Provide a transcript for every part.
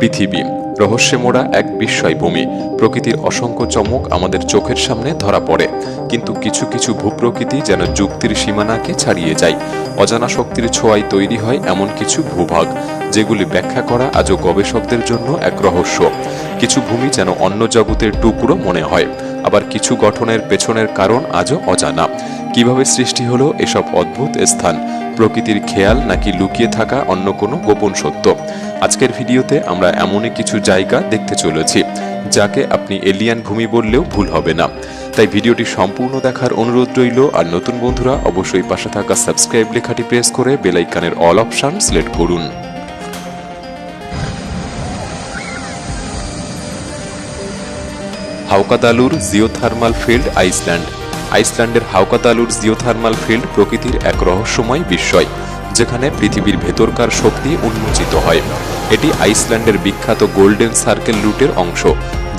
পৃথিবী। রহস্যে মোড়া এক বিস্ময় ভূমি প্রকৃতির অসংখ্য চমক আমাদের চোখের সামনে ধরা পড়ে। কিন্তু কিছু কিছু ভূপ্রকৃতি যেন যুক্তির সীমানাকে ছাড়িয়ে যায়। অজানা শক্তির ছোঁয়ায় তৈরি হয় এমন কিছু ভূভাগ, যেগুলি ব্যাখ্যা করা আজও গবেষকদের জন্য এক রহস্য। কিছু ভূমি যেন অন্য জগতের টুকরো মনে হয়, আবার কিছু গঠনের পেছনের কারণ আজও অজানা। কীভাবে সৃষ্টি হলো এসব অদ্ভুত স্থান? প্রকৃতির খেয়াল নাকি লুকিয়ে থাকা অন্য কোনো গোপন সত্য? আজকের ভিডিওতে আমরা এমনই কিছু জায়গা দেখতে চলেছি, যাকে আপনি এলিয়ান ভূমি বললেও ভুল হবে না। তাই ভিডিওটি সম্পূর্ণ দেখার অনুরোধ রইল, আর নতুন বন্ধুরা অবশ্যই পাশে থাকা সাবস্ক্রাইব লেখাটি প্রেস করে বেলাইকানের অল অপশন সিলেক্ট করুন। Haukadalur geothermal field, Iceland. আইসল্যান্ডের Haukadalur geothermal field প্রকৃতির এক রহস্যময় বিস্ময়, যেখানে পৃথিবীর ভেতরকার শক্তি উন্মোচিত হয়। এটি আইসল্যান্ডের বিখ্যাত গোল্ডেন সার্কেল রুটের অংশ,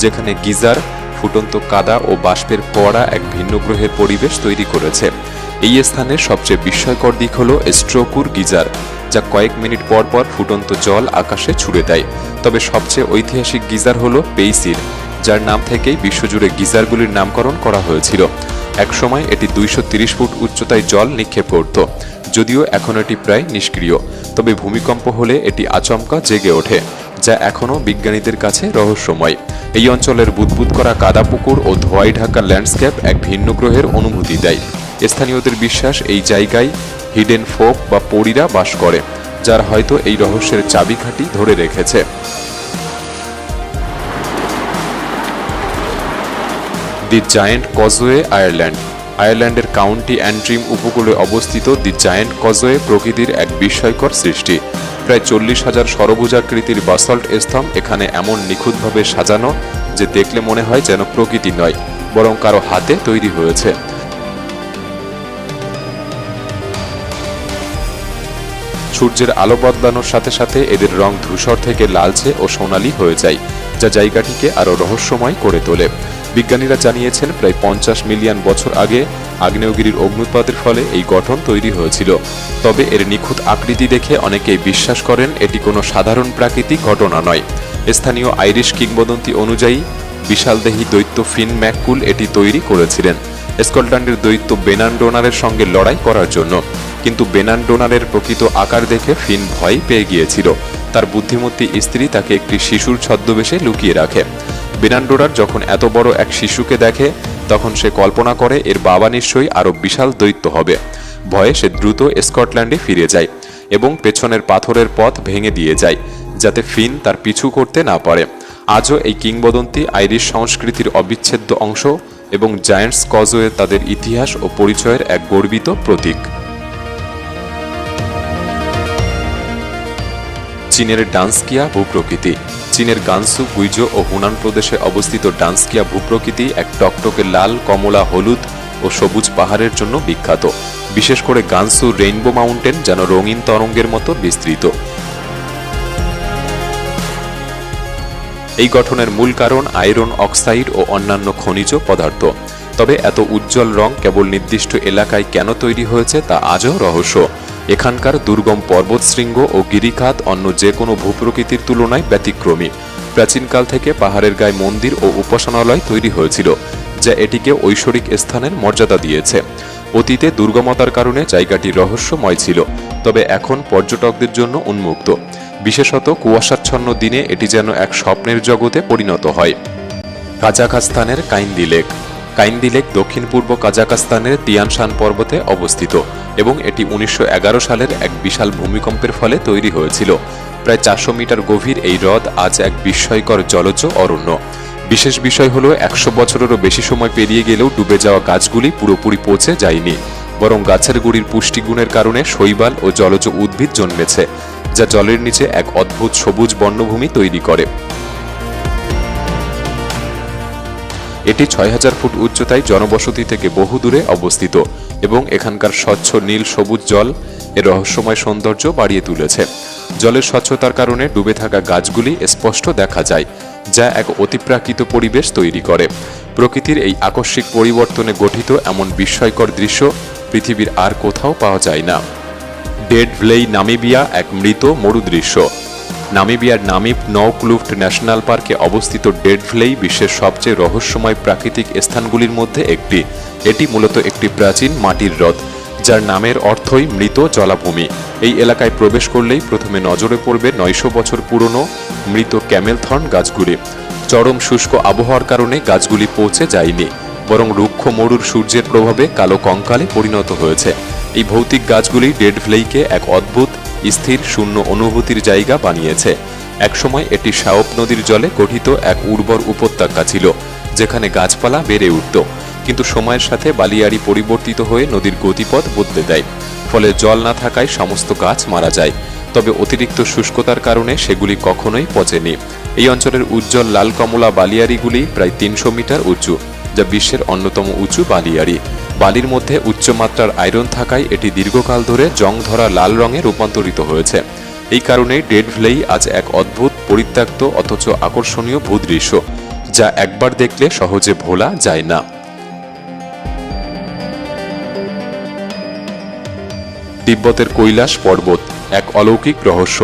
যেখানে গিজার, ফুটন্ত কাদা ও বাষ্পের পড়া এক ভিন্ন গ্রহের পরিবেশ তৈরি করেছে। এই স্থানের সবচেয়ে বিস্ময়কর দিক হল স্ট্রোকুর গিজার, যা কয়েক মিনিট পর পর ফুটন্ত জল আকাশে ছুড়ে দেয়। তবে সবচেয়ে ঐতিহাসিক গিজার হল পেইসির, যার নাম থেকেই বিশ্বজুড়ে গিজারগুলির নামকরণ করা হয়েছিল। একসময় এটি দুইশো ফুট উচ্চতায় জল নিক্ষেপ করত, যদিও এখন এটি প্রায় নিষ্ক্রিয়। তবে ভূমিকম্প হলে এটি আচমকা জেগে ওঠে, যা এখনও বিজ্ঞানীদের কাছে রহস্যময়। এই অঞ্চলের বুদবুদ করা কাদা পুকুর ও ধোয়াই ঢাকা ল্যান্ডস্কেপ এক ভিন্ন গ্রহের অনুভূতি দেয়। স্থানীয়দের বিশ্বাস এই জায়গায় হিডেন ফোক বা পরীরা বাস করে, যার হয়তো এই রহস্যের চাবিকাঠি ধরে রেখেছে। The Giant Causeway Ireland. আয়ারল্যান্ডের কাউন্টি অ্যান্ট্রিম উপকূলে অবস্থিত দি জায়েন্ট কজওয়ে প্রকৃতির এক বিস্ময়কর সৃষ্টি। প্রায় চল্লিশ হাজার সরভুজাকৃতির বাসল্ট স্তম্ভ এখানে এমন নিখুঁতভাবে সাজানো যে দেখলে মনে হয় যেন প্রকৃতি নয়, বরং কারও হাতে তৈরি হয়েছে। সূর্যের আলো বদলানোর সাথে সাথে এদের রং ধূসর থেকে লালচে ও সোনালি হয়ে যায়, যা জায়গাটিকে আরও রহস্যময় করে তোলে। বিজ্ঞানীরা জানিয়েছেন, প্রায় পঞ্চাশ মিলিয়ন বছর আগে আগ্নেয়গিরির অগ্নুৎপাতের ফলে এই গঠন তৈরি হয়েছিল। তবে এর নিখুঁত আকৃতি দেখে অনেকেই বিশ্বাস করেন এটি কোনো সাধারণ প্রাকৃতিক ঘটনা নয়। স্থানীয় আইরিশ কিংবদন্তি অনুযায়ী, বিশালদেহী দৈত্য ফিন ম্যাককুল এটি তৈরি করেছিলেন। স্কটল্যান্ডের দৈত্য বেনান ডোনারের সঙ্গে লড়াই করার জন্য। কিন্তু বেনান ডোনারের প্রকৃত আকার দেখে ফিন ভয় পেয়ে গিয়েছিল। তার বুদ্ধিমতী স্ত্রী তাকে একটি শিশুর ছদ্মবেশে লুকিয়ে রাখে। বেনান্ডোরার যখন এত বড় এক শিশুকে দেখে, তখন সে কল্পনা করে এর বাবা নিশ্চয়ই আরও বিশাল দৈত্য হবে। ভয়ে সে দ্রুত স্কটল্যান্ডে ফিরে যায় এবং পেছনের পাথরের পথ ভেঙে দিয়ে যায়, যাতে ফিন তার পিছু করতে না পারে। আজও এই কিংবদন্তি আইরিশ সংস্কৃতির অবিচ্ছেদ্য অংশ এবং জায়ান্টস কজওয়ে তাদের ইতিহাস ও পরিচয়ের এক গর্বিত প্রতীক। চীনের ডান্সকিয়া ভূপ্রকৃতি। চীনের গানসু, গুইজো ও হুনান প্রদেশে অবস্থিত ডান্সকিয়া ভূপ্রকৃতি এক টকটকে লাল, কমলা, হলুদ ও সবুজ পাহাড়ের জন্য বিখ্যাত। বিশেষ করে গানসু রেইনবো মাউন্টেন যেন রঙিন তরঙ্গের মতো বিস্তৃত। এই গঠনের মূল কারণ আয়রন অক্সাইড ও অন্যান্য খনিজ পদার্থ। তবে এত উজ্জ্বল রং কেবল নির্দিষ্ট এলাকায় কেন তৈরি হয়েছে তা আজও রহস্য। এখানকার দুর্গম পর্বতশৃঙ্গ ও গিরিখাত অন্য যে কোনো ভূপ্রকৃতির তুলনায় ব্যতিক্রমী। প্রাচীনকাল থেকে পাহাড়ের গায়ে মন্দির ও উপাসনালয় তৈরি হয়েছিল, যা এটিকে ঐশ্বরিক স্থানের মর্যাদা দিয়েছে। অতীতে দুর্গমতার কারণে জায়গাটি রহস্যময় ছিল, তবে এখন পর্যটকদের জন্য উন্মুক্ত। বিশেষত কুয়াশাচ্ছন্ন দিনে এটি যেন এক স্বপ্নের জগতে পরিণত হয়। কাজাখস্তানের কাইন্দি লেক। কাইন্দি লেক দক্ষিণ পূর্ব কাজাখস্তানের তিয়ানশান পর্বতে অবস্থিত এবং এটি উনিশশো সালের এক বিশাল ভূমিকম্পের ফলে তৈরি হয়েছিল। প্রায় চারশো মিটার গভীর এই হ্রদ আজ এক বিস্ময়কর জলজ অরণ্য। বিশেষ বিষয় হলো, একশো বছরেরও বেশি সময় পেরিয়ে গেলেও ডুবে যাওয়া গাছগুলি পুরোপুরি পচে যায়নি, বরং গাছের গুড়ির পুষ্টিগুণের কারণে শৈবাল ও জলজ উদ্ভিদ জন্মেছে, যা জলের নিচে এক অদ্ভুত সবুজ বন্যভূমি তৈরি করে। এটি ছয় হাজার ফুট উচ্চতায় জনবসতি থেকে বহু দূরে অবস্থিত এবং এখানকার স্বচ্ছ নীল সবুজ জল এর রহস্যময় সৌন্দর্য বাড়িয়ে তুলেছে। জলের স্বচ্ছতার কারণে ডুবে থাকা গাছগুলি স্পষ্ট দেখা যায়, যা এক অতিপ্রাকৃত পরিবেশ তৈরি করে। প্রকৃতির এই আকস্মিক পরিবর্তনে গঠিত এমন বিস্ময়কর দৃশ্য পৃথিবীর আর কোথাও পাওয়া যায় না। ডেড ভ্লেই নামিবিয়া এক মৃত মরুদৃশ্য। নামিবিয়ার নামিব নৌক্লুফট ন্যাশনাল পার্কে অবস্থিত ডেড ভ্লেই বিশ্বের সবচেয়ে রহস্যময় প্রাকৃতিক স্থানগুলির মধ্যে একটি। এটি মূলত একটি প্রাচীন মাটির হ্রদ, যার নামের অর্থই মৃত জলাভূমি। এই এলাকায় প্রবেশ করলেই প্রথমে নজরে পড়বে নয়শো বছর পুরনো মৃত ক্যামেলথর্ন গাছগুলি। চরম শুষ্ক আবহাওয়ার কারণে গাছগুলি পৌঁছে যায়নি, বরং রুক্ষ মরুর সূর্যের প্রভাবে কালো কঙ্কালে পরিণত হয়েছে। এই ভৌতিক গাছগুলি ডেড ভ্লেইকে এক অদ্ভুত স্থির শূন্য অনুভূতির জায়গা বানিয়েছে। একসময় এটি সাওপ নদীর জলে গঠিত এক উর্বর উপত্যকা ছিল, যেখানে গাছপালা বেড়ে উঠত, কিন্তু সময়ের সাথে বালিয়াড়ি পরিবর্তিত হয়ে নদীর গতিপথ বদলে দেয়, ফলে জল না থাকায় সমস্ত গাছ মারা যায়। তবে অতিরিক্ত শুষ্কতার কারণে সেগুলি কখনোই পচেনি। এই অঞ্চলের উজ্জ্বল লাল কমলা বালিয়াড়িগুলি প্রায় তিনশো মিটার উঁচু, যা বিশ্বের অন্যতম উঁচু বালিয়াড়ি। বালির মধ্যে উচ্চমাত্রার আয়রন থাকায় এটি দীর্ঘকাল ধরে জং ধরা লাল রঙে রূপান্তরিত হয়েছে। এই কারণে ডেড ভ্লেই আজ এক অদ্ভুত, পরিত্যক্ত, অথচ আকর্ষণীয় ভূদৃশ্য যা একবার দেখলে সহজে ভোলা যায় না। তিব্বতের কৈলাস পর্বত এক অলৌকিক রহস্য।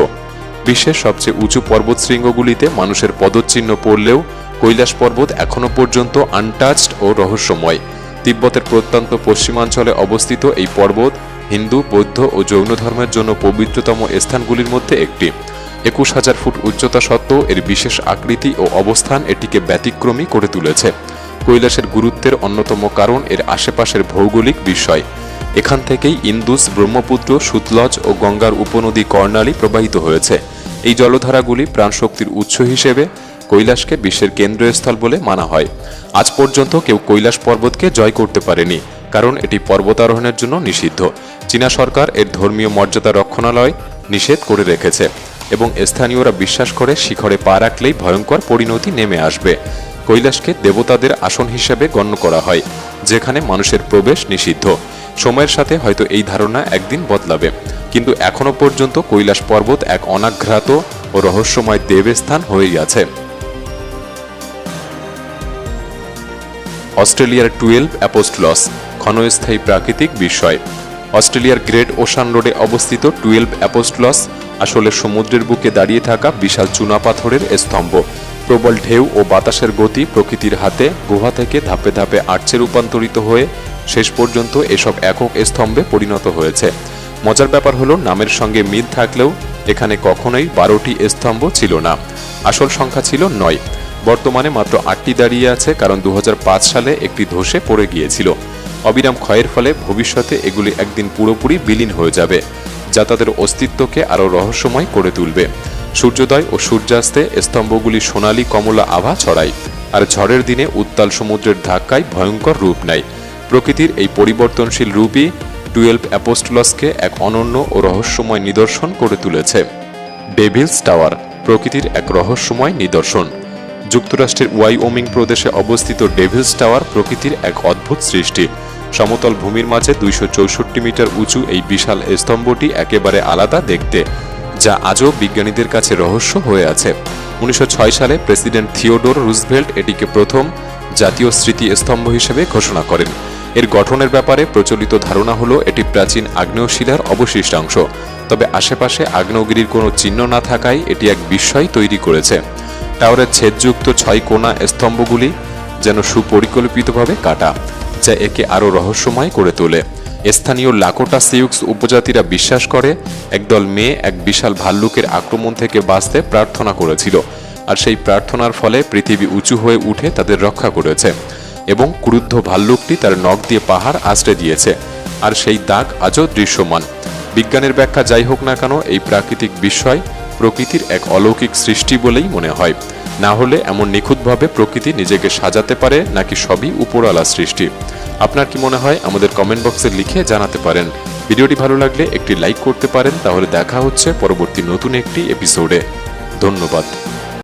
বিশ্বের সবচেয়ে উঁচু পর্বতশৃঙ্গগুলিতে মানুষের পদচিহ্ন পড়লেও কৈলাস পর্বত এখনও পর্যন্ত আনটাচড ও রহস্যময়। তিব্বতের প্রত্যন্ত পশ্চিমাঞ্চলে অবস্থিত এই পর্বত হিন্দু, বৌদ্ধ ও জৈন ধর্মের জন্য পবিত্রতম স্থানগুলির মধ্যে একটি। একুশ হাজার ফুট উচ্চতা সত্ত্বেও এর বিশেষ আকৃতি ও অবস্থান এটিকে ব্যতিক্রমী করে তুলেছে। কৈলাসের গুরুত্বের অন্যতম কারণ এর আশেপাশের ভৌগোলিক বিষয় এখান থেকেই ইন্দুস, ব্রহ্মপুত্র, সুতলজ ও গঙ্গার উপনদী কর্ণালী প্রবাহিত হয়েছে। এই জলধারাগুলি প্রাণশক্তির উৎস হিসেবে কৈলাসকে বিশ্বের কেন্দ্রস্থল বলে মানা হয়। আজ পর্যন্ত কেউ কৈলাস পর্বতকে জয় করতে পারেনি, কারণ এটি পর্বতারোহণের জন্য নিষিদ্ধ। চীনা সরকার এর ধর্মীয় মর্যাদা রক্ষণালয় নিষেধ করে রেখেছে এবং স্থানীয়রা বিশ্বাস করে শিখরে পা রাখলেই ভয়ঙ্কর পরিণতি নেমে আসবে। কৈলাসকে দেবতাদের আসন হিসেবে গণ্য করা হয়, যেখানে মানুষের প্রবেশ নিষিদ্ধ। সময়ের সাথে হয়তো এই ধারণা একদিন বদলাবে, কিন্তু এখনও পর্যন্ত কৈলাস পর্বত এক অনাঘ্রাত ও রহস্যময় দেবস্থান হয়েই আছে। অস্ট্রেলিয়ার টুয়েলভ অ্যাপোস্টলস ক্ষণস্থায়ী প্রাকৃতিক বিষয়। অস্ট্রেলিয়ার গ্রেট ওশান রোডে অবস্থিত টুয়েলভ অ্যাপোস্টলস আসলে সমুদ্রের বুকে দাঁড়িয়ে থাকা বিশাল চুনাপাথরের স্তম্ভ। প্রবল ঢেউ ও বাতাসের গতি প্রকৃতির হাতে গুহা থেকে ধাপে ধাপে আর্চে রূপান্তরিত হয়ে শেষ পর্যন্ত এসব একক স্তম্ভে পরিণত হয়েছে। মজার ব্যাপার হলো, নামের সঙ্গে মিল থাকলেও এখানে কখনোই বারোটি স্তম্ভ ছিল না। আসল সংখ্যা ছিল নয়। বর্তমানে মাত্র আটটি দাঁড়িয়ে আছে, কারণ দু হাজার পাঁচ সালে একটি ধসে পড়ে গিয়েছিল। অবিরাম ক্ষয়ের ফলে ভবিষ্যতে এগুলি একদিন পুরোপুরি বিলীন হয়ে যাবে, যা তাদের অস্তিত্বকে আরও রহস্যময় করে তুলবে। সূর্যোদয় ও সূর্যাস্তে স্তম্ভগুলি সোনালি কমলা আভা ছড়ায়, আর ঝড়ের দিনে উত্তাল সমুদ্রের ধাক্কায় ভয়ঙ্কর রূপ নেয়। প্রকৃতির এই পরিবর্তনশীল রূপই টুয়েলভ অ্যাপোস্টলসকে এক অনন্য ও রহস্যময় নিদর্শন করে তুলেছে। ডেভিলস টাওয়ার, প্রকৃতির এক রহস্যময় নিদর্শন। যুক্তরাষ্ট্রের ওয়াইওমিং প্রদেশে অবস্থিত ডেভিলস টাওয়ার প্রকৃতির এক অদ্ভুত সৃষ্টি। সমতল ভূমির মাঝে দুইশো চৌষট্টি মিটার উঁচু এই বিশাল স্তম্ভটি একেবারে আলাদা দেখতে, যা আজও বিজ্ঞানীদের কাছে রহস্য হয়ে আছে। উনিশশো ছয় সালে প্রেসিডেন্ট থিওডোর রুজভেল্ট এটিকে প্রথম জাতীয় স্মৃতি স্তম্ভ হিসেবে ঘোষণা করেন। এর গঠনের ব্যাপারে প্রচলিত ধারণা হলো, এটি প্রাচীন আগ্নেয়শিলার অবশিষ্টাংশ। তবে আশেপাশে আগ্নেয়গিরির কোনো চিহ্ন না থাকায় এটি এক বিস্ময় তৈরি করেছে। টাওয়ারের ছেদযুক্ত ছয় কোনা স্তম্ভগুলি যেন সুপরিকল্পিতভাবে কাটা, যা একে আরও রহস্যময় করে তোলে। স্থানীয় লাকোটা সিউক্স উপজাতিরা বিশ্বাস করে, একদল মেয়ে এক বিশাল ভাল্লুকের আক্রমণ থেকে বাঁচতে প্রার্থনা করেছিল, আর সেই প্রার্থনার ফলে পৃথিবী উঁচু হয়ে উঠে তাদের রক্ষা করেছে এবং ক্রুদ্ধ ভাল্লুকটি তার নখ দিয়ে পাহাড় আশ্রে দিয়েছে, আর সেই দাগ আজও দৃশ্যমান। বিজ্ঞানের ব্যাখ্যা যাই হোক না কেন, এই প্রাকৃতিক বিস্ময় প্রকৃতির এক অলৌকিক সৃষ্টি বলেই মনে হয়। না হলে এমন নিখুঁতভাবে প্রকৃতি নিজেকে সাজাতে পারে নাকি সবই উপরওয়ালা সৃষ্টি। আপনার কি মনে হয় আমাদের কমেন্ট বক্সে লিখে জানাতে পারেন। ভিডিওটি ভালো লাগলে একটি লাইক করতে পারেন, তাহলে দেখা হচ্ছে পরবর্তী নতুন একটি এপিসোডে ধন্যবাদ।